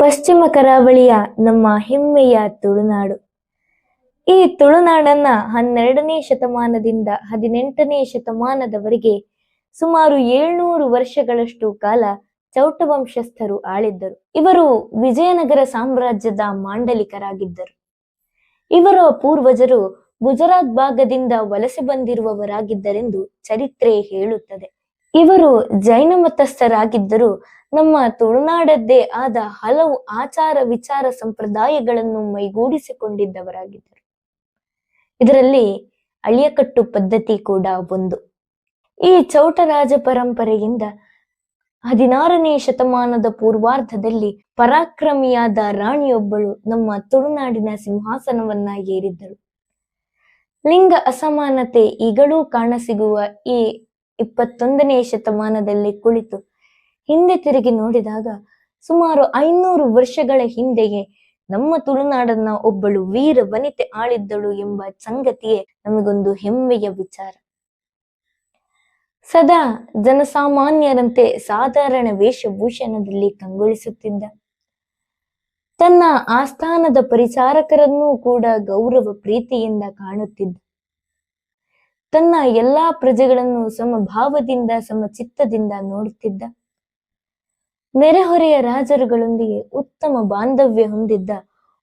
ಪಶ್ಚಿಮ ಕರಾವಳಿಯ ನಮ್ಮ ಹೆಮ್ಮೆಯ ತುಳುನಾಡು. ಈ ತುಳುನಾಡನ್ನ ಹನ್ನೆರಡನೇ ಶತಮಾನದಿಂದ ಹದಿನೆಂಟನೇ ಶತಮಾನದವರೆಗೆ ಸುಮಾರು ಏಳ್ನೂರು ವರ್ಷಗಳಷ್ಟು ಕಾಲ ಚೌಟ ವಂಶಸ್ಥರು ಆಳಿದ್ದರು. ಇವರು ವಿಜಯನಗರ ಸಾಮ್ರಾಜ್ಯದ ಮಾಂಡಲಿಕರಾಗಿದ್ದರು. ಇವರ ಪೂರ್ವಜರು ಗುಜರಾತ್ ಭಾಗದಿಂದ ವಲಸೆ ಬಂದಿರುವವರಾಗಿದ್ದರೆಂದು ಚರಿತ್ರೆ ಹೇಳುತ್ತದೆ. ಇವರು ಜೈನ ಮತಸ್ಥರಾಗಿದ್ದರೂ ನಮ್ಮ ತುಳುನಾಡದ್ದೇ ಆದ ಹಲವು ಆಚಾರ ವಿಚಾರ ಸಂಪ್ರದಾಯಗಳನ್ನು ಮೈಗೂಡಿಸಿಕೊಂಡಿದ್ದವರಾಗಿದ್ದರು. ಇದರಲ್ಲಿ ಅಳಿಯಕಟ್ಟು ಪದ್ಧತಿ ಕೂಡ ಒಂದು. ಈ ಚೌಟರಾಜ ಪರಂಪರೆಯಿಂದ ಹದಿನಾರನೇ ಶತಮಾನದ ಪೂರ್ವಾರ್ಧದಲ್ಲಿ ಪರಾಕ್ರಮಿಯಾದ ರಾಣಿಯೊಬ್ಬಳು ನಮ್ಮ ತುಳುನಾಡಿನ ಸಿಂಹಾಸನವನ್ನ ಏರಿದ್ದಳು. ಲಿಂಗ ಅಸಮಾನತೆ ಈಗಲೂ ಕಾಣಸಿಗುವ ಈ ಇಪ್ಪತ್ತೊಂದನೇ ಶತಮಾನದಲ್ಲಿ ಕುಳಿತು ಹಿಂದೆ ತಿರುಗಿ ನೋಡಿದಾಗ ಸುಮಾರು ಐನೂರು ವರ್ಷಗಳ ಹಿಂದೆಯೇ ನಮ್ಮ ತುಳುನಾಡನ್ನ ಒಬ್ಬಳು ವೀರ ವನಿತೆ ಆಳಿದ್ದಳು ಎಂಬ ಸಂಗತಿಯೇ ನಮಗೊಂದು ಹೆಮ್ಮೆಯ ವಿಚಾರ. ಸದಾ ಜನಸಾಮಾನ್ಯರಂತೆ ಸಾಧಾರಣ ವೇಷಭೂಷಣದಲ್ಲಿ ಕಂಗೊಳಿಸುತ್ತಿದ್ದ. ತನ್ನ ಆಸ್ಥಾನದ ಪರಿಚಾರಕರನ್ನೂ ಕೂಡ ಗೌರವ ಪ್ರೀತಿಯಿಂದ ಕಾಣುತ್ತಿದ್ದ. ತನ್ನ ಎಲ್ಲಾ ಪ್ರಜೆಗಳನ್ನು ಸಮಭಾವದಿಂದ, ಸಮಚಿತ್ತದಿಂದ ನೋಡುತ್ತಿದ್ದ. ನೆರೆಹೊರೆಯ ರಾಜರುಗಳೊಂದಿಗೆ ಉತ್ತಮ ಬಾಂಧವ್ಯ ಹೊಂದಿದ್ದ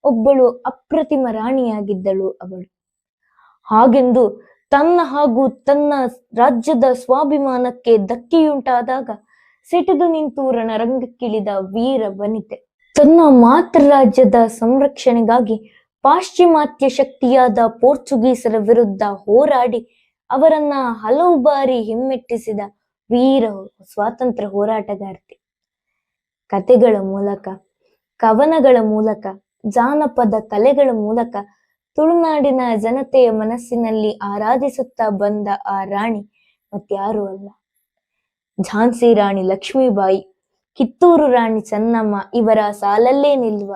ಒಬ್ಬಳು ಅಪ್ರತಿಮ ರಾಣಿಯಾಗಿದ್ದಳು ಅವಳು. ಹಾಗೆಂದು ತನ್ನ ಹಾಗೂ ತನ್ನ ರಾಜ್ಯದ ಸ್ವಾಭಿಮಾನಕ್ಕೆ ಧಕ್ಕೆಯುಂಟಾದಾಗ ಸಿಟಿದು ನಿಂತು ರಣರಂಗಕ್ಕಿಳಿದ ವೀರ ವನಿತೆ. ತನ್ನ ಮಾತೃ ರಾಜ್ಯದ ಸಂರಕ್ಷಣೆಗಾಗಿ ಪಾಶ್ಚಿಮಾತ್ಯ ಶಕ್ತಿಯಾದ ಪೋರ್ಚುಗೀಸರ ವಿರುದ್ಧ ಹೋರಾಡಿ ಅವರನ್ನ ಹಲವು ಬಾರಿ ಹಿಮ್ಮೆಟ್ಟಿಸಿದ ವೀರ ಸ್ವಾತಂತ್ರ್ಯ ಹೋರಾಟಗಾರ್ತಿ. ಕತೆಗಳ ಮೂಲಕ, ಕವನಗಳ ಮೂಲಕ, ಜಾನಪದ ಕಲೆಗಳ ಮೂಲಕ ತುಳುನಾಡಿನ ಜನತೆಯ ಮನಸ್ಸಿನಲ್ಲಿ ಆರಾಧಿಸುತ್ತಾ ಬಂದ ಆ ರಾಣಿ ಮತ್ಯಾರೂ ಅಲ್ಲ. ಝಾನ್ಸಿ ರಾಣಿ ಲಕ್ಷ್ಮೀಬಾಯಿ, ಕಿತ್ತೂರು ರಾಣಿ ಚೆನ್ನಮ್ಮ ಇವರ ಸಾಲಲ್ಲೇ ನಿಲ್ಲುವ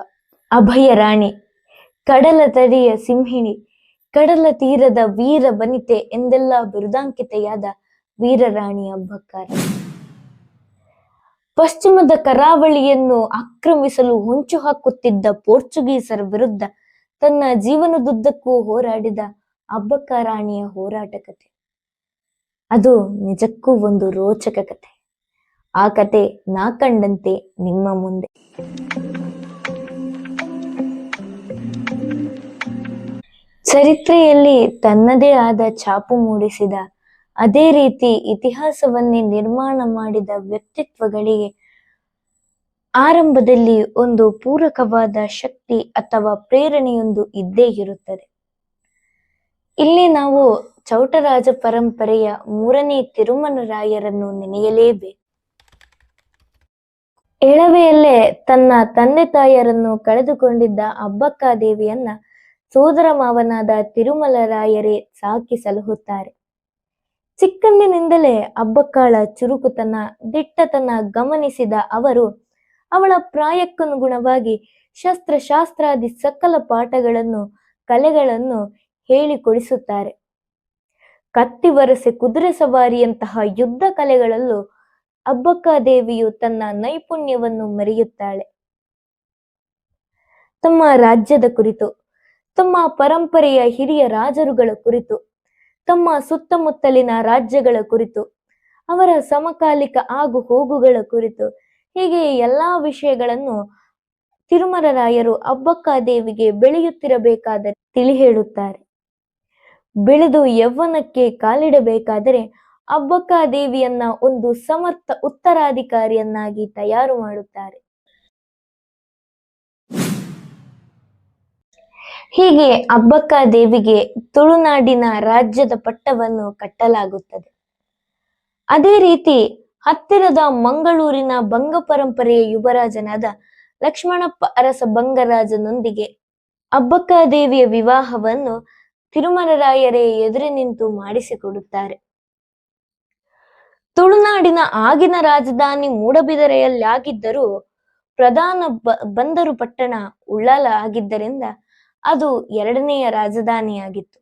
ಅಭಯ ರಾಣಿ, ಕಡಲ ತಡಿಯ ಸಿಂಹಿಣಿ, ಕಡಲ ತೀರದ ವೀರ ಬನಿತೆ ಎಂದೆಲ್ಲ ಬಿರುದಾಂಕಿತೆಯಾದ ವೀರರಾಣಿ ಅಬ್ಬಕ್ಕಾರ ಪಶ್ಚಿಮದ ಕರಾವಳಿಯನ್ನು ಆಕ್ರಮಿಸಲು ಹೊಂಚು ಹಾಕುತ್ತಿದ್ದ ಪೋರ್ಚುಗೀಸರ ವಿರುದ್ಧ ತನ್ನ ಜೀವನದುದ್ದಕ್ಕೂ ಹೋರಾಡಿದ ಅಬ್ಬಕ್ಕ ರಾಣಿಯ ಹೋರಾಟ ಕಥೆ ಅದು ನಿಜಕ್ಕೂ ಒಂದು ರೋಚಕ ಕಥೆ ಆ ಕತೆ ನಾ ಕಂಡಂತೆ ನಿಮ್ಮ ಮುಂದೆ. ಚರಿತ್ರೆಯಲ್ಲಿ ತನ್ನದೇ ಆದ ಛಾಪು ಮೂಡಿಸಿದ ಅದೇ ರೀತಿ ಇತಿಹಾಸವನ್ನೇ ನಿರ್ಮಾಣ ಮಾಡಿದ ವ್ಯಕ್ತಿತ್ವಗಳಿಗೆ ಆರಂಭದಲ್ಲಿ ಒಂದು ಪೂರಕವಾದ ಶಕ್ತಿ ಅಥವಾ ಪ್ರೇರಣೆಯೊಂದು ಇದ್ದೇ ಇರುತ್ತದೆ. ಇಲ್ಲಿ ನಾವು ಚೌಟರಾಜ ಪರಂಪರೆಯ ಮೂರನೇ ತಿರುಮಲರಾಯರನ್ನು ನೆನೆಯಲೇಬೇಕು. ಎಳವೆಯಲ್ಲೇ ತನ್ನ ತಂದೆ ತಾಯರನ್ನು ಕಳೆದುಕೊಂಡಿದ್ದ ಅಬ್ಬಕ್ಕ ದೇವಿಯನ್ನ ಸೋದರ ಮಾವನಾದ ತಿರುಮಲರಾಯರೇ ಸಾಕಿ ಸಲಹುತ್ತಾರೆ ಚಿಕ್ಕಂದಿನಿಂದಲೇ ಅಬ್ಬಕ್ಕಾಳ ಚುರುಕುತನ, ದಿಟ್ಟತನ ಗಮನಿಸಿದ ಅವರು, ಅವಳ ಪ್ರಾಯಕ್ಕನುಗುಣವಾಗಿ ಶಸ್ತ್ರಶಾಸ್ತ್ರಾದಿ ಸಕಲ ಪಾಠಗಳನ್ನು, ಕಲೆಗಳನ್ನು ಹೇಳಿಕೊಡಿಸುತ್ತಾರೆ. ಕತ್ತಿ ವರಸೆ ಕುದುರೆ ಸವಾರಿಯಂತಹ ಯುದ್ಧ ಕಲೆಗಳಲ್ಲೂ ಅಬ್ಬಕ್ಕಾದೇವಿಯು ತನ್ನ ನೈಪುಣ್ಯವನ್ನು ಮೆರೆಯುತ್ತಾಳೆ. ತಮ್ಮ ರಾಜ್ಯದ ಕುರಿತು, ತಮ್ಮ ಪರಂಪರೆಯ ಹಿರಿಯ ರಾಜರುಗಳ ಕುರಿತು ತಮ್ಮ ಸುತ್ತಮುತ್ತಲಿನ ರಾಜ್ಯಗಳ ಕುರಿತು, ಅವರ ಸಮಕಾಲಿಕ ಆಗು ಹೋಗುಗಳ ಕುರಿತು, ಹೀಗೆ ಎಲ್ಲಾ ವಿಷಯಗಳನ್ನು ತಿರುಮಲರಾಯರು ಅಬ್ಬಕ್ಕ ದೇವಿಗೆ ಬೆಳೆಯುತ್ತಿರಬೇಕಾದರೆ ತಿಳಿ ಹೇಳುತ್ತಾರೆ. ಬೆಳೆದು ಯೌವನಕ್ಕೆ ಕಾಲಿಡಬೇಕಾದರೆ ಅಬ್ಬಕ್ಕ ದೇವಿಯನ್ನ ಒಂದು ಸಮರ್ಥ ಉತ್ತರಾಧಿಕಾರಿಯನ್ನಾಗಿ ತಯಾರು ಮಾಡುತ್ತಾರೆ. ಹೀಗೆ ಅಬ್ಬಕ್ಕ ದೇವಿಗೆ ತುಳುನಾಡಿನ ರಾಜ್ಯದ ಪಟ್ಟವನ್ನು ಕಟ್ಟಲಾಗುತ್ತದೆ. ಅದೇ ರೀತಿ ಹತ್ತಿರದ ಮಂಗಳೂರಿನ ಬಂಗ ಪರಂಪರೆಯ ಯುವರಾಜನಾದ ಲಕ್ಷ್ಮಣಪ್ಪ ಅರಸ ಬಂಗರಾಜನೊಂದಿಗೆ ಅಬ್ಬಕ್ಕ ದೇವಿಯ ವಿವಾಹವನ್ನು ತಿರುಮಲರಾಯರೇ ಎದುರು ನಿಂತು ಮಾಡಿಸಿಕೊಡುತ್ತಾರೆ. ತುಳುನಾಡಿನ ಆಗಿನ ರಾಜಧಾನಿ ಮೂಡಬಿದರೆಯಲ್ಲಾಗಿದ್ದರೂ ಪ್ರಧಾನ ಬಂದರು ಪಟ್ಟಣ ಉಳ್ಳಾಲ ಆಗಿದ್ದರಿಂದ ಅದು ಎರಡನೆಯ ರಾಜಧಾನಿಯಾಗಿತ್ತು.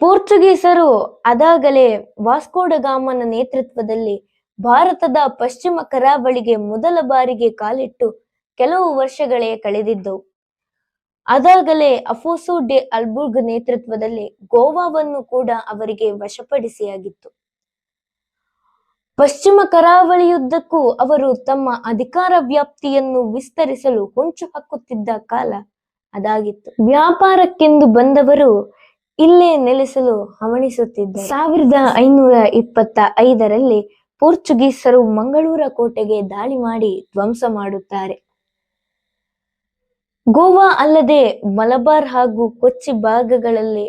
ಪೋರ್ಚುಗೀಸರು ಅದಾಗಲೇ ವಾಸ್ಕೋಡಗಾಮನ ನೇತೃತ್ವದಲ್ಲಿ ಭಾರತದ ಪಶ್ಚಿಮ ಕರಾವಳಿಗೆ ಮೊದಲ ಬಾರಿಗೆ ಕಾಲಿಟ್ಟು ಕೆಲವು ವರ್ಷಗಳೇ ಕಳೆದಿದ್ದವು. ಅದಾಗಲೇ ಅಫೋಸು ಡೆ ಅಲ್ಬುರ್ಗ್ ನೇತೃತ್ವದಲ್ಲಿ ಗೋವಾವನ್ನು ಕೂಡ ಅವರಿಗೆ ವಶಪಡಿಸಿಯಾಗಿತ್ತು. ಪಶ್ಚಿಮ ಕರಾವಳಿಯುದ್ದಕ್ಕೂ ಅವರು ತಮ್ಮ ಅಧಿಕಾರ ವ್ಯಾಪ್ತಿಯನ್ನು ವಿಸ್ತರಿಸಲು ಹೊಂಚು ಹಾಕುತ್ತಿದ್ದ ಕಾಲ ಅದಾಗಿತ್ತು. ವ್ಯಾಪಾರಕ್ಕೆಂದು ಬಂದವರು ಇಲ್ಲೇ ನೆಲೆಸಲು ಹವಣಿಸುತ್ತಿದ್ದ ಸಾವಿರದ ಐನೂರ ಇಪ್ಪತ್ತ ಐದರಲ್ಲಿ ಪೋರ್ಚುಗೀಸರು ಮಂಗಳೂರ ಕೋಟೆಗೆ ದಾಳಿ ಮಾಡಿ ಧ್ವಂಸ ಮಾಡುತ್ತಾರೆ. ಗೋವಾ ಅಲ್ಲದೆ ಮಲಬಾರ್ ಹಾಗೂ ಕೊಚ್ಚಿ ಭಾಗಗಳಲ್ಲಿ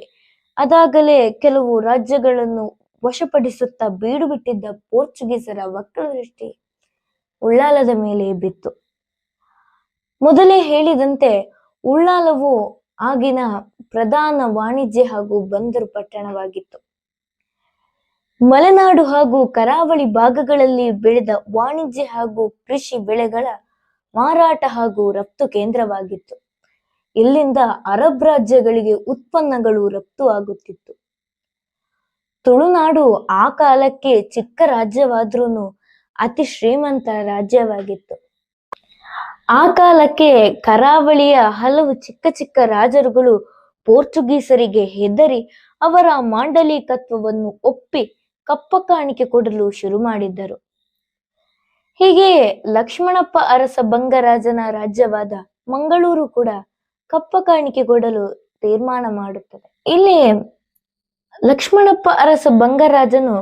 ಅದಾಗಲೇ ಕೆಲವು ರಾಜ್ಯಗಳನ್ನು ವಶಪಡಿಸುತ್ತಾ ಬೀಡು ಬಿಟ್ಟಿದ್ದ ಪೋರ್ಚುಗೀಸರ ವಕ್ರದೃಷ್ಟಿ ಉಳ್ಳಾಲದ ಮೇಲೆ ಬಿತ್ತು. ಮೊದಲೇ ಹೇಳಿದಂತೆ ಉಳ್ಳಾಲವು ಆಗಿನ ಪ್ರಧಾನ ವಾಣಿಜ್ಯ ಹಾಗೂ ಬಂದರು ಪಟ್ಟಣವಾಗಿತ್ತು. ಮಲೆನಾಡು ಹಾಗೂ ಕರಾವಳಿ ಭಾಗಗಳಲ್ಲಿ ಬೆಳೆದ ವಾಣಿಜ್ಯ ಹಾಗೂ ಕೃಷಿ ಬೆಳೆಗಳ ಮಾರಾಟ ಹಾಗೂ ರಫ್ತು ಕೇಂದ್ರವಾಗಿತ್ತು. ಇಲ್ಲಿಂದ ಅರಬ್ ರಾಜ್ಯಗಳಿಗೆ ಉತ್ಪನ್ನಗಳು ರಫ್ತು ಆಗುತ್ತಿತ್ತು. ತುಳುನಾಡು ಆ ಕಾಲಕ್ಕೆ ಚಿಕ್ಕ ರಾಜ್ಯವಾದ್ರೂ ಅತಿ ಶ್ರೀಮಂತ ರಾಜ್ಯವಾಗಿತ್ತು. ಆ ಕಾಲಕ್ಕೆ ಕರಾವಳಿಯ ಹಲವು ಚಿಕ್ಕ ಚಿಕ್ಕ ರಾಜರುಗಳು ಪೋರ್ಚುಗೀಸರಿಗೆ ಹೆದರಿ ಅವರ ಮಾಂಡಲೀಕತ್ವವನ್ನು ಒಪ್ಪಿ ಕಪ್ಪ ಕಾಣಿಕೆ ಕೊಡಲು ಶುರು ಮಾಡಿದ್ದರು. ಹೀಗೆಯೇ ಲಕ್ಷ್ಮಣಪ್ಪ ಅರಸ ಬಂಗರಾಜನ ರಾಜ್ಯವಾದ ಮಂಗಳೂರು ಕೂಡ ಕಪ್ಪ ಕಾಣಿಕೆ ಕೊಡಲು ತೀರ್ಮಾನ ಮಾಡುತ್ತದೆ. ಇಲ್ಲಿ ಲಕ್ಷ್ಮಣಪ್ಪ ಅರಸ ಬಂಗರಾಜನು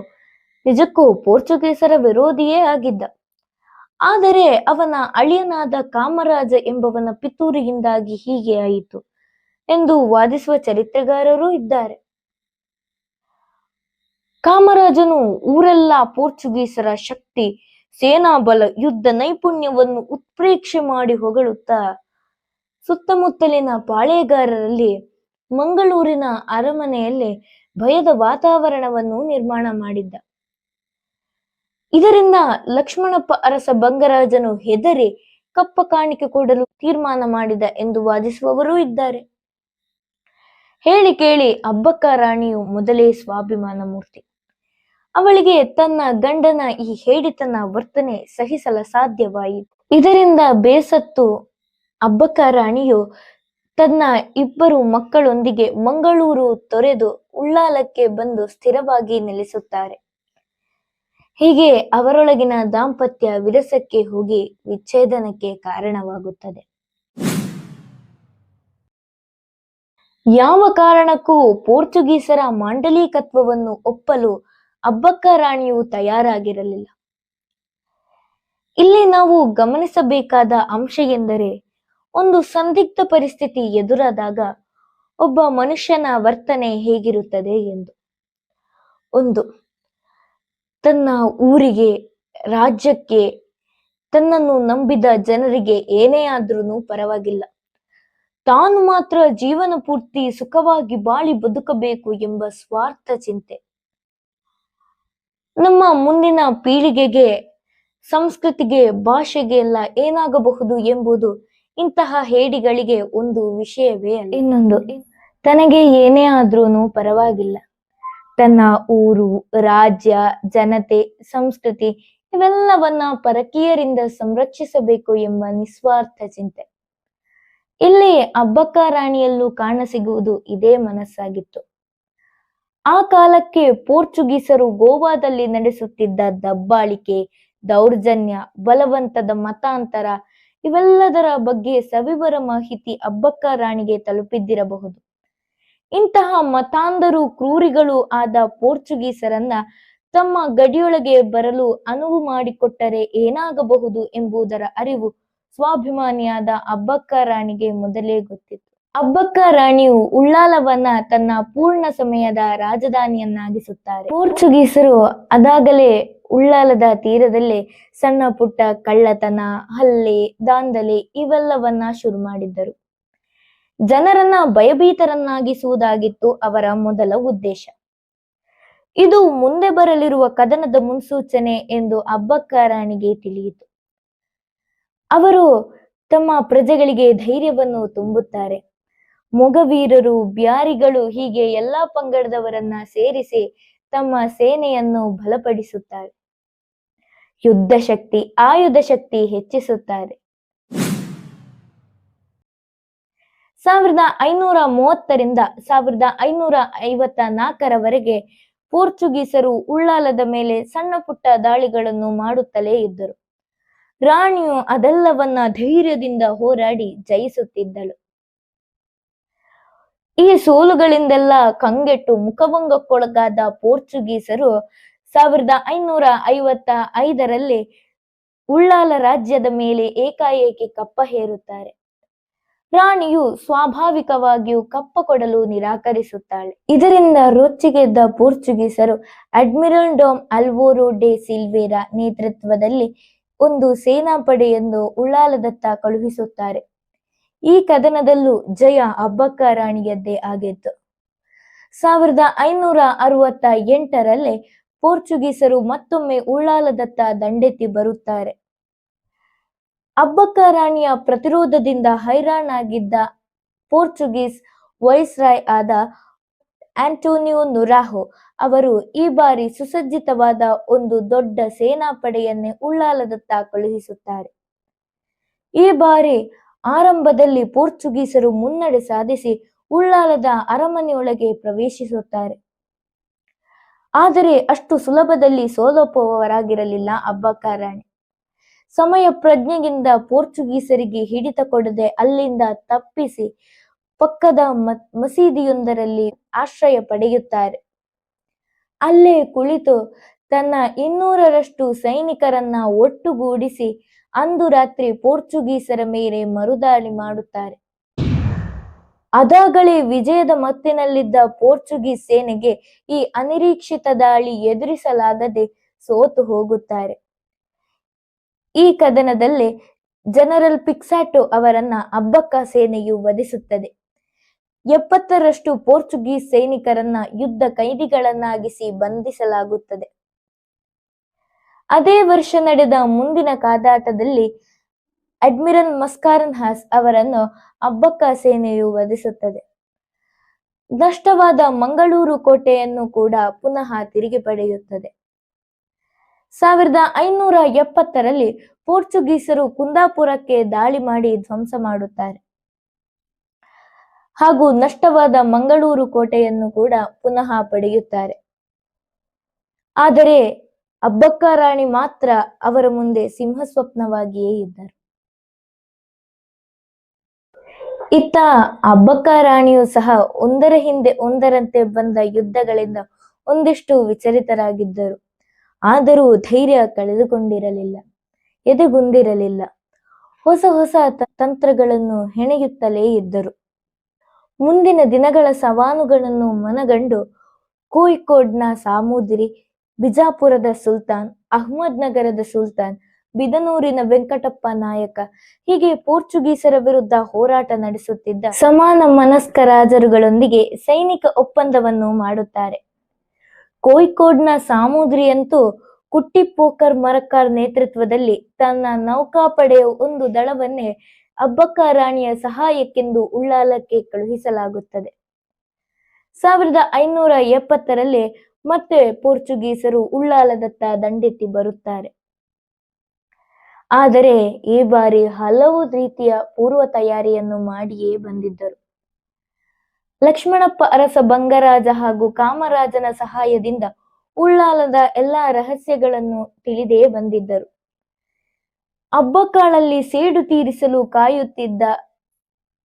ನಿಜಕ್ಕೂ ಪೋರ್ಚುಗೀಸರ ವಿರೋಧಿಯೇ ಆಗಿದ್ದ. ಆದರೆ ಅವನ ಅಳಿಯನಾದ ಕಾಮರಾಜ ಎಂಬವನ ಪಿತೂರಿಯಿಂದಾಗಿ ಹೀಗೆ ಆಯಿತು ಎಂದು ವಾದಿಸುವ ಚರಿತ್ರೆಗಾರರೂ ಇದ್ದಾರೆ. ಕಾಮರಾಜನು ಊರೆಲ್ಲ ಪೋರ್ಚುಗೀಸರ ಶಕ್ತಿ, ಸೇನಾಬಲ, ಯುದ್ಧ ನೈಪುಣ್ಯವನ್ನು ಉತ್ಪ್ರೇಕ್ಷೆ ಮಾಡಿ ಹೊಗಳುತ್ತಾ, ಸುತ್ತಮುತ್ತಲಿನ ಪಾಳೆಗಾರರಲ್ಲಿ ಮಂಗಳೂರಿನ ಅರಮನೆಯಲ್ಲಿ ಭಯದ ವಾತಾವರಣವನ್ನು ನಿರ್ಮಾಣ ಮಾಡಿದ್ದ. ಇದರಿಂದ ಲಕ್ಷ್ಮಣಪ್ಪ ಅರಸ ಬಂಗರಾಜನು ಹೆದರಿ ಕಪ್ಪ ಕಾಣಿಕೆ ಕೊಡಲು ತೀರ್ಮಾನ ಮಾಡಿದ ಎಂದು ವಾದಿಸುವವರೂ ಇದ್ದಾರೆ. ಹೇಳಿ ಕೇಳಿ ಅಬ್ಬಕ್ಕ ರಾಣಿಯು ಮೊದಲೇ ಸ್ವಾಭಿಮಾನ ಮೂರ್ತಿ. ಅವಳಿಗೆ ತನ್ನ ಗಂಡನ ಈ ಹೇಡಿತನ ವರ್ತನೆ ಸಹಿಸಲ ಸಾಧ್ಯವಾಯಿತು. ಇದರಿಂದ ಬೇಸತ್ತು ಅಬ್ಬಕ್ಕ ರಾಣಿಯು ತನ್ನ ಇಬ್ಬರು ಮಕ್ಕಳೊಂದಿಗೆ ಮಂಗಳೂರು ತೊರೆದು ಉಳ್ಳಾಲಕ್ಕೆ ಬಂದು ಸ್ಥಿರವಾಗಿ ನೆಲೆಸುತ್ತಾರೆ. ಹೀಗೆ ಅವರೊಳಗಿನ ದಾಂಪತ್ಯ ವಿರಸಕ್ಕೆ ಹೋಗಿ ವಿಚ್ಛೇದನಕ್ಕೆ ಕಾರಣವಾಗುತ್ತದೆ. ಯಾವ ಕಾರಣಕ್ಕೂ ಪೋರ್ಚುಗೀಸರ ಮಾಂಡಲೀಕತ್ವವನ್ನು ಒಪ್ಪಲು ಅಬ್ಬಕ್ಕ ರಾಣಿಯು ತಯಾರಾಗಿರಲಿಲ್ಲ. ಇಲ್ಲಿ ನಾವು ಗಮನಿಸಬೇಕಾದ ಅಂಶ ಎಂದರೆ, ಒಂದು ಸಂದಿಗ್ಧ ಪರಿಸ್ಥಿತಿ ಎದುರಾದಾಗ ಒಬ್ಬ ಮನುಷ್ಯನ ವರ್ತನೆ ಹೇಗಿರುತ್ತದೆ ಎಂದು. ಒಂದು ತನ್ನ ಊರಿಗೆ, ರಾಜ್ಯಕ್ಕೆ, ತನ್ನನ್ನು ನಂಬಿದ ಜನರಿಗೆ ಏನೇ ಆದ್ರೂ ಪರವಾಗಿಲ್ಲ. ತಾನು ಮಾತ್ರ ಜೀವನ ಪೂರ್ತಿ ಸುಖವಾಗಿ ಬಾಳಿ ಬದುಕಬೇಕು ಎಂಬ ಸ್ವಾರ್ಥ ಚಿಂತೆ. ನಮ್ಮ ಮುಂದಿನ ಪೀಳಿಗೆಗೆ, ಸಂಸ್ಕೃತಿಗೆ, ಭಾಷೆಗೆ ಎಲ್ಲ ಏನಾಗಬಹುದು ಎಂಬುದು ಇಂತಹ ಹೇಡಿಗಳಿಗೆ ಒಂದು ವಿಷಯವೇ ಅಲ್ಲ. ಇನ್ನೊಂದು, ತನಗೆ ಏನೇ ಆದ್ರೂನು ಪರವಾಗಿಲ್ಲ. ತನ್ನ ಊರು, ರಾಜ್ಯ, ಜನತೆ, ಸಂಸ್ಕೃತಿ ಇವೆಲ್ಲವನ್ನ ಪರಕೀಯರಿಂದ ಸಂರಕ್ಷಿಸಬೇಕು ಎಂಬ ನಿಸ್ವಾರ್ಥ ಚಿಂತೆ. ಇಲ್ಲಿ ಅಬ್ಬಕ್ಕ ರಾಣಿಯಲ್ಲೂ ಕಾಣಸಿಗುವುದು ಇದೇ ಮನಸ್ಸಾಗಿತ್ತು. ಆ ಕಾಲಕ್ಕೆ ಪೋರ್ಚುಗೀಸರು ಗೋವಾದಲ್ಲಿ ನಡೆಸುತ್ತಿದ್ದ ದಬ್ಬಾಳಿಕೆ, ದೌರ್ಜನ್ಯ, ಬಲವಂತದ ಮತಾಂತರ ಇವೆಲ್ಲದರ ಬಗ್ಗೆ ಸವಿವರ ಮಾಹಿತಿ ಅಬ್ಬಕ್ಕ ರಾಣಿಗೆ ತಲುಪಿದ್ದಿರಬಹುದು. ಇಂತಹ ಮತಾಂಧರು ಕ್ರೂರಿಗಳು ಆದ ಪೋರ್ಚುಗೀಸರನ್ನ ತಮ್ಮ ಗಡಿಯೊಳಗೆ ಬರಲು ಅನುವು ಮಾಡಿಕೊಟ್ಟರೆ ಏನಾಗಬಹುದು ಎಂಬುದರ ಅರಿವು ಸ್ವಾಭಿಮಾನಿಯಾದ ಅಬ್ಬಕ್ಕ ರಾಣಿಗೆ ಮೊದಲೇ ಗೊತ್ತಿತ್ತು. ಅಬ್ಬಕ್ಕ ರಾಣಿಯು ಉಳ್ಳಾಲವನ್ನ ತನ್ನ ಪೂರ್ಣ ಸಮಯದ ರಾಜಧಾನಿಯನ್ನಾಗಿಸುತ್ತಾರೆ. ಪೋರ್ಚುಗೀಸರು ಅದಾಗಲೇ ಉಳ್ಳಾಲದ ತೀರದಲ್ಲಿ ಸಣ್ಣ ಪುಟ್ಟ ಕಳ್ಳತನ, ಹಲ್ಲೆ, ದಾಂಧಲೆ ಇವೆಲ್ಲವನ್ನ ಶುರು ಮಾಡಿದ್ದರು. ಜನರನ್ನ ಭಯಭೀತರನ್ನಾಗಿಸುವುದಾಗಿತ್ತು ಅವರ ಮೊದಲ ಉದ್ದೇಶ. ಇದು ಮುಂದೆ ಬರಲಿರುವ ಕದನದ ಮುನ್ಸೂಚನೆ ಎಂದು ಅಬ್ಬಕ್ಕ ರಾಣಿಗೆ ತಿಳಿಯಿತು. ಅವರು ತಮ್ಮ ಪ್ರಜೆಗಳಿಗೆ ಧೈರ್ಯವನ್ನು ತುಂಬುತ್ತಾರೆ. ಮೊಗವೀರರು, ಬ್ಯಾರಿಗಳು ಹೀಗೆ ಎಲ್ಲಾ ಪಂಗಡದವರನ್ನ ಸೇರಿಸಿ ತಮ್ಮ ಸೇನೆಯನ್ನು ಬಲಪಡಿಸುತ್ತಾರೆ. ಯುದ್ಧ ಶಕ್ತಿ ಆಯುಧ ಶಕ್ತಿ ಹೆಚ್ಚಿಸುತ್ತಾರೆ. ಸಾವಿರದ ಐನೂರ ಮೂವತ್ತರಿಂದ ಸಾವಿರದ ಐನೂರ ಐವತ್ತ ನಾಲ್ಕರವರೆಗೆ ಪೋರ್ಚುಗೀಸರು ಉಳ್ಳಾಲದ ಮೇಲೆ ಸಣ್ಣ ಪುಟ್ಟ ದಾಳಿಗಳನ್ನು ಮಾಡುತ್ತಲೇ ಇದ್ದರು. ರಾಣಿಯು ಅದೆಲ್ಲವನ್ನ ಧೈರ್ಯದಿಂದ ಹೋರಾಡಿ ಜಯಿಸುತ್ತಿದ್ದಳು. ಈ ಸೋಲುಗಳಿಂದೆಲ್ಲ ಕಂಗೆಟ್ಟು ಮುಖಭಂಗಕ್ಕೊಳಗಾದ ಪೋರ್ಚುಗೀಸರು ಸಾವಿರದ ಐನೂರ ಐವತ್ತ ಐದರಲ್ಲಿ ಉಳ್ಳಾಲ ರಾಜ್ಯದ ಮೇಲೆ ಏಕಾಏಕಿ ಕಪ್ಪ ಹೇರುತ್ತಾರೆ. ರಾಣಿಯು ಸ್ವಾಭಾವಿಕವಾಗಿಯೂ ಕಪ್ಪ ಕೊಡಲು ನಿರಾಕರಿಸುತ್ತಾಳೆ. ಇದರಿಂದ ರೊಚ್ಚಿಗೆದ್ದ ಪೋರ್ಚುಗೀಸರು ಅಡ್ಮಿರಲ್ ಡೋಮ್ ಅಲ್ವೋರೋ ಡೆ ಸಿಲ್ವೇರಾ ನೇತೃತ್ವದಲ್ಲಿ ಒಂದು ಸೇನಾಪಡೆಯನ್ನು ಉಳ್ಳಾಲದತ್ತ ಕಳುಹಿಸುತ್ತಾರೆ. ಈ ಕದನದಲ್ಲೂ ಜಯ ಅಬ್ಬಕ್ಕ ರಾಣಿಯದ್ದೇ ಆಗಿತ್ತು. ಸಾವಿರದ ಐನೂರ ಅರವತ್ತ ಎಂಟರಲ್ಲೇ ಪೋರ್ಚುಗೀಸರು ಮತ್ತೊಮ್ಮೆ ಉಳ್ಳಾಲದತ್ತ ದಂಡೆತ್ತಿ ಬರುತ್ತಾರೆ. ಅಬ್ಬಕ್ಕ ರಾಣಿಯ ಪ್ರತಿರೋಧದಿಂದ ಹೈರಾಣಾಗಿದ್ದ ಪೋರ್ಚುಗೀಸ್ ವೈಸ್ರಾಯ್ ಆದ ಆಂಟೋನಿಯೋ ನುರಾಹೊ ಅವರು ಈ ಬಾರಿ ಸುಸಜ್ಜಿತವಾದ ಒಂದು ದೊಡ್ಡ ಸೇನಾಪಡೆಯನ್ನೇ ಉಳ್ಳಾಲದತ್ತ ಕಳುಹಿಸುತ್ತಾರೆ. ಈ ಬಾರಿ ಆರಂಭದಲ್ಲಿ ಪೋರ್ಚುಗೀಸರು ಮುನ್ನಡೆ ಸಾಧಿಸಿ ಉಳ್ಳಾಲದ ಅರಮನೆಯೊಳಗೆ ಪ್ರವೇಶಿಸುತ್ತಾರೆ. ಆದರೆ ಅಷ್ಟು ಸುಲಭದಲ್ಲಿ ಸೋಲೊಪ್ಪುವವರಾಗಿರಲಿಲ್ಲ ಅಬ್ಬಕ್ಕ ರಾಣಿ. ಸಮಯ ಪ್ರಜ್ಞೆಗಿಂದ ಪೋರ್ಚುಗೀಸರಿಗೆ ಹಿಡಿತ ಕೊಡದೆ ಅಲ್ಲಿಂದ ತಪ್ಪಿಸಿ ಪಕ್ಕದ ಮಸೀದಿಯೊಂದರಲ್ಲಿ ಆಶ್ರಯ ಪಡೆಯುತ್ತಾರೆ. ಅಲ್ಲೇ ಕುಳಿತು ತನ್ನ ಇನ್ನೂರರಷ್ಟು ಸೈನಿಕರನ್ನ ಒಟ್ಟುಗೂಡಿಸಿ ಅಂದು ರಾತ್ರಿ ಪೋರ್ಚುಗೀಸರ ಮೇಲೆ ಮರುದಾಳಿ ಮಾಡುತ್ತಾರೆ. ಅದಾಗಲೇ ವಿಜಯದ ಮತ್ತಿನಲ್ಲಿದ್ದ ಪೋರ್ಚುಗೀಸ್ ಸೇನೆಗೆ ಈ ಅನಿರೀಕ್ಷಿತ ದಾಳಿ ಎದುರಿಸಲಾಗದೆ ಸೋತು ಹೋಗುತ್ತಾರೆ. ಈ ಕದನದಲ್ಲಿ ಜನರಲ್ ಪಿಕ್ಸಾಟೋ ಅವರನ್ನ ಅಬ್ಬಕ್ಕ ಸೇನೆಯು ವಧಿಸುತ್ತದೆ. ಎಪ್ಪತ್ತರಷ್ಟು ಪೋರ್ಚುಗೀಸ್ ಸೈನಿಕರನ್ನ ಯುದ್ಧ ಕೈದಿಗಳನ್ನಾಗಿಸಿ ಬಂಧಿಸಲಾಗುತ್ತದೆ. ಅದೇ ವರ್ಷ ನಡೆದ ಮುಂದಿನ ಕಾದಾಟದಲ್ಲಿ ಅಡ್ಮಿರಲ್ ಮಸ್ಕಾರನ್ ಹಾಸ್ ಅವರನ್ನು ಅಬ್ಬಕ್ಕ ಸೇನೆಯು ವಧಿಸುತ್ತದೆ. ನಷ್ಟವಾದ ಮಂಗಳೂರು ಕೋಟೆಯನ್ನು ಕೂಡ ಪುನಃ ತಿರುಗಿ ಪಡೆಯುತ್ತದೆ. ಸಾವಿರದ ಐನೂರ ಎಪ್ಪತ್ತರಲ್ಲಿ ಪೋರ್ಚುಗೀಸರು ಕುಂದಾಪುರಕ್ಕೆ ದಾಳಿ ಮಾಡಿ ಧ್ವಂಸ ಮಾಡುತ್ತಾರೆ. ಹಾಗೂ ನಷ್ಟವಾದ ಮಂಗಳೂರು ಕೋಟೆಯನ್ನು ಕೂಡ ಪುನಃ ಪಡೆಯುತ್ತಾರೆ. ಆದರೆ ಅಬ್ಬಕ್ಕ ರಾಣಿ ಮಾತ್ರ ಅವರ ಮುಂದೆ ಸಿಂಹಸ್ವಪ್ನವಾಗಿಯೇ ಇದ್ದರು. ಇತ್ತ ಅಬ್ಬಕ್ಕ ರಾಣಿಯು ಸಹ ಒಂದರ ಹಿಂದೆ ಒಂದರಂತೆ ಬಂದ ಯುದ್ಧಗಳಿಂದ ಒಂದಿಷ್ಟು ವಿಚಲಿತರಾಗಿದ್ದರು ಆದರೂ ಧೈರ್ಯ ಕಳೆದುಕೊಂಡಿರಲಿಲ್ಲ, ಎದೆಗುಂದಿರಲಿಲ್ಲ. ಹೊಸ ಹೊಸ ತಂತ್ರಗಳನ್ನು ಹೆಣೆಯುತ್ತಲೇ ಇದ್ದರು. ಮುಂದಿನ ದಿನಗಳ ಸವಾಲುಗಳನ್ನು ಮನಗಂಡು ಕೋಯಿಕೋಡ್ನ ಸಾಮೂದಿರಿ, ಬಿಜಾಪುರದ ಸುಲ್ತಾನ್ ಅಹ್ಮದ್ನಗರದ ಸುಲ್ತಾನ್, ಬಿದನೂರಿನ ವೆಂಕಟಪ್ಪ ನಾಯಕ, ಹೀಗೆ ಪೋರ್ಚುಗೀಸರ ವಿರುದ್ಧ ಹೋರಾಟ ನಡೆಸುತ್ತಿದ್ದ ಸಮಾನ ಮನಸ್ಕ ರಾಜರುಗಳೊಂದಿಗೆ ಸೈನಿಕ ಒಪ್ಪಂದವನ್ನು ಮಾಡುತ್ತಾರೆ. ಕೋಯಿಕೋಡ್ನ ಸಾಮೂದ್ರಿಯಂತೂ ಕುಟ್ಟಿಪೋಕರ್ ಮರಕಾರ್ ನೇತೃತ್ವದಲ್ಲಿ ತನ್ನ ನೌಕಾಪಡೆಯ ಒಂದು ದಳವನ್ನೇ ಅಬ್ಬಕ್ಕ ರಾಣಿಯ ಸಹಾಯಕ್ಕೆಂದು ಉಳ್ಳಾಲಕ್ಕೆ ಕಳುಹಿಸಲಾಗುತ್ತದೆ. ಸಾವಿರದ ಐನೂರ ಎಪ್ಪತ್ತರಲ್ಲಿ ಮತ್ತೆ ಪೋರ್ಚುಗೀಸರು ಉಳ್ಳಾಲದತ್ತ ದಂಡೆತ್ತಿ ಬರುತ್ತಾರೆ. ಆದರೆ ಈ ಬಾರಿ ಹಲವು ರೀತಿಯ ಪೂರ್ವ ತಯಾರಿಯನ್ನು ಮಾಡಿಯೇ ಬಂದಿದ್ದರು. ಲಕ್ಷ್ಮಣಪ್ಪ ಅರಸ ಬಂಗರಾಜ ಹಾಗೂ ಕಾಮರಾಜನ ಸಹಾಯದಿಂದ ಉಳ್ಳಾಲದ ಎಲ್ಲಾ ರಹಸ್ಯಗಳನ್ನು ತಿಳಿದೇ ಬಂದಿದ್ದರು. ಅಬ್ಬಕ್ಕಾಳಲ್ಲಿ ಸೇಡು ತೀರಿಸಲು ಕಾಯುತ್ತಿದ್ದ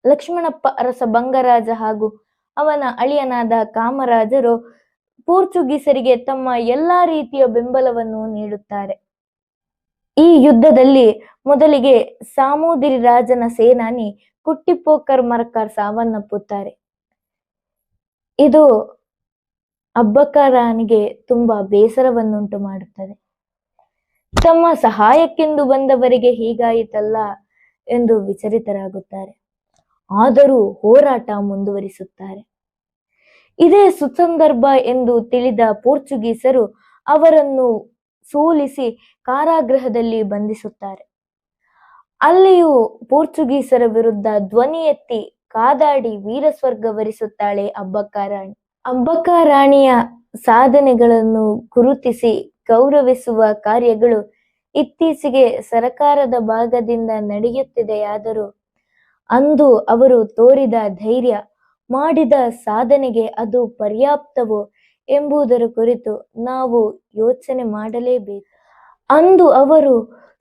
ಲಕ್ಷ್ಮಣಪ್ಪ ಅರಸ ಬಂಗರಾಜ ಹಾಗೂ ಅವನ ಅಳಿಯನಾದ ಕಾಮರಾಜರು ಪೋರ್ಚುಗೀಸರಿಗೆ ತಮ್ಮ ಎಲ್ಲಾ ರೀತಿಯ ಬೆಂಬಲವನ್ನು ನೀಡುತ್ತಾರೆ. ಈ ಯುದ್ಧದಲ್ಲಿ ಮೊದಲಿಗೆ ಸಾಮೂದಿರಿ ರಾಜನ ಸೇನಾನಿ ಕುಟ್ಟಿಪೋಕರ್ ಮರಕಾರ್ ಸಾವನ್ನಪ್ಪುತ್ತಾರೆ. ಇದು ಅಬ್ಬಕ್ಕ ರಾಣಿಗೆ ತುಂಬಾ ಬೇಸರವನ್ನುಂಟು ಮಾಡುತ್ತದೆ. ತಮ್ಮ ಸಹಾಯಕ್ಕೆಂದು ಬಂದವರಿಗೆ ಹೀಗಾಯಿತಲ್ಲ ಎಂದು ವಿಚಲಿತರಾಗುತ್ತಾರೆ ಆದರೂ ಹೋರಾಟ ಮುಂದುವರಿಸುತ್ತಾರೆ. ಇದೇ ಸುಸಂದರ್ಭ ಎಂದು ತಿಳಿದ ಪೋರ್ಚುಗೀಸರು ಅವರನ್ನು ಸೋಲಿಸಿ ಕಾರಾಗೃಹದಲ್ಲಿ ಬಂಧಿಸುತ್ತಾರೆ. ಅಲ್ಲಿಯೂ ಪೋರ್ಚುಗೀಸರ ವಿರುದ್ಧ ಧ್ವನಿ ಎತ್ತಿ ಕಾದಾಡಿ ವೀರ ಸ್ವರ್ಗ ವರಿಸುತ್ತಾಳೆ ಅಬ್ಬಕ್ಕ ರಾಣಿ ಅಬ್ಬಕ್ಕ ರಾಣಿಯ ಸಾಧನೆಗಳನ್ನು ಗುರುತಿಸಿ ಗೌರವಿಸುವ ಕಾರ್ಯಗಳು ಇತ್ತೀಚೆಗೆ ಸರಕಾರದ ಭಾಗದಿಂದ ನಡೆಯುತ್ತಿದೆಯಾದರೂ ಅಂದು ಅವರು ತೋರಿದ ಧೈರ್ಯ, ಮಾಡಿದ ಸಾಧನೆಗೆ ಅದು ಪರ್ಯಾಪ್ತವೋ ಎಂಬುದರ ಕುರಿತು ನಾವು ಯೋಚನೆ ಮಾಡಲೇಬೇಕು. ಅಂದು ಅವರು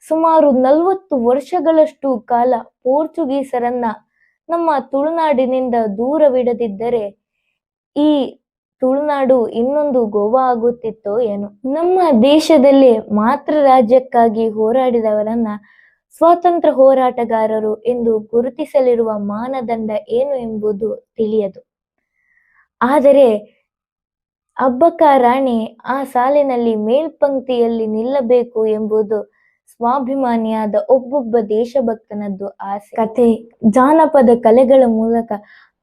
ಸುಮಾರು ನಲವತ್ತು ವರ್ಷಗಳಷ್ಟು ಕಾಲ ಪೋರ್ಚುಗೀಸರನ್ನ ನಮ್ಮ ತುಳುನಾಡಿನಿಂದ ದೂರವಿಡದಿದ್ದರೆ ಈ ತುಳುನಾಡು ಇನ್ನೊಂದು ಗೋವಾ ಆಗುತ್ತಿತ್ತೋ ಏನೋ. ನಮ್ಮ ದೇಶದಲ್ಲಿ ಮಾತ್ರ ರಾಜ್ಯಕ್ಕಾಗಿ ಹೋರಾಡಿದವರನ್ನ ಸ್ವಾತಂತ್ರ್ಯ ಹೋರಾಟಗಾರರು ಎಂದು ಗುರುತಿಸಲಿರುವ ಮಾನದಂಡ ಏನು ಎಂಬುದು ತಿಳಿಯದು. ಆದರೆ ಅಬ್ಬಕ್ಕ ರಾಣಿ ಆ ಸಾಲಿನಲ್ಲಿ ಮೇಲ್ಪಂಕ್ತಿಯಲ್ಲಿ ನಿಲ್ಲಬೇಕು ಎಂಬುದು ಸ್ವಾಭಿಮಾನಿಯಾದ ಒಬ್ಬೊಬ್ಬ ದೇಶಭಕ್ತನದ್ದು ಆಸೆ. ಕತೆ ಜಾನಪದ ಕಲೆಗಳ ಮೂಲಕ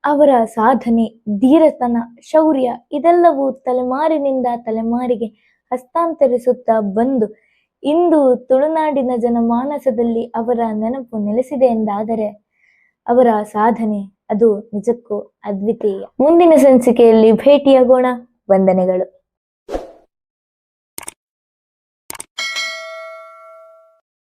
ಅವರ ಸಾಧನೆ, ಧೀರತನ, ಶೌರ್ಯ ಇದೆಲ್ಲವೂ ತಲೆಮಾರಿನಿಂದ ತಲೆಮಾರಿಗೆ ಹಸ್ತಾಂತರಿಸುತ್ತಾ ಬಂದು ಇಂದು ತುಳುನಾಡಿನ ಜನಮಾನಸದಲ್ಲಿ ಅವರ ನೆನಪು ನೆಲೆಸಿದೆ ಎಂದಾದರೆ ಅವರ ಸಾಧನೆ ಅದು ನಿಜಕ್ಕೂ ಅದ್ವಿತೀಯ. ಮುಂದಿನ ಸಂಚಿಕೆಯಲ್ಲಿ ಭೇಟಿಯಾಗೋಣ. ವಂದನೆಗಳು.